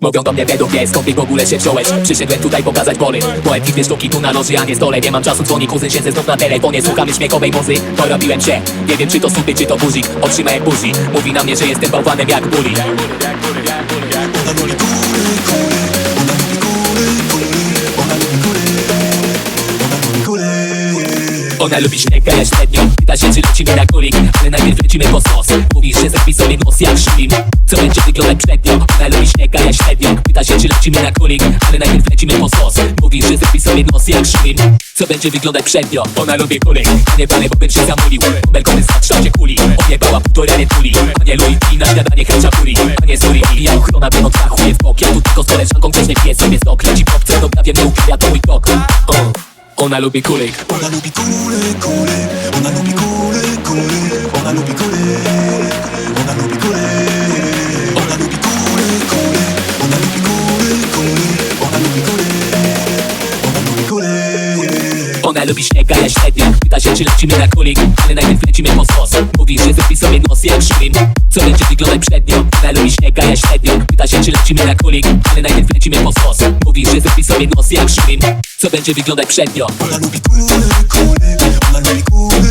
Mówią do mnie według mnie, skąd w ogóle się wziąłeś. Przyszedłem tutaj pokazać bory. Poetyczne sztuki tu na loży, a nie stole Nie mam czasu, dzwoni kuzyn, siedzę znów na telefonie. Słuchamy śmiechowej muzy, porobiłem się. Nie wiem czy to suty, czy to guzik. Otrzymałem buzi, mówi na mnie, że jestem bałwanem jak buli Ona lubi śnieg, a ja średnio. Pyta się czy lecimy na kulik. Ale najpierw lecimy po sos. Mówisz, że zrobi sobie nos jak szlim Co będzie wyglądać przednio Ona lubi śnieg, a ja średnio Pyta się czy lecimy na kulik. Ale najpierw lecimy po sos. Mówisz, że zrobi sobie nos jak szlim Co będzie wyglądać przednio Ona lubi kulik. Nie palę, bo się zamulił Belkowy z kształcie kuli. Odjebała półtora tuli. Panie Louis i na śniadanie haczapury Panie Suri i ja ochrona będąc na chuje w bok. Ja tu tylko z koleżanką grzecznie piję sobie stok Leci w obce, to prawie mnie upija, to mój o. Ona lubi kulik. Ona lubi kule, kule, ona lubi kule, kule, ona lubi kule, Ona lubi śnieg, a ja średnio Pyta się czy lecimy na kulik Ale najpierw lecimy po sos. Mówi, że zrobi sobie nos jak szlim Co będzie wyglądać przednio? Ona lubi śnieg, a ja średnio Pyta się czy lecimy na kulik Ale najpierw lecimy po sos. Mówi, że zrobi sobie nos jak szlim Co będzie wyglądać przednio? Ona lubi kule, kule, ona lubi kule,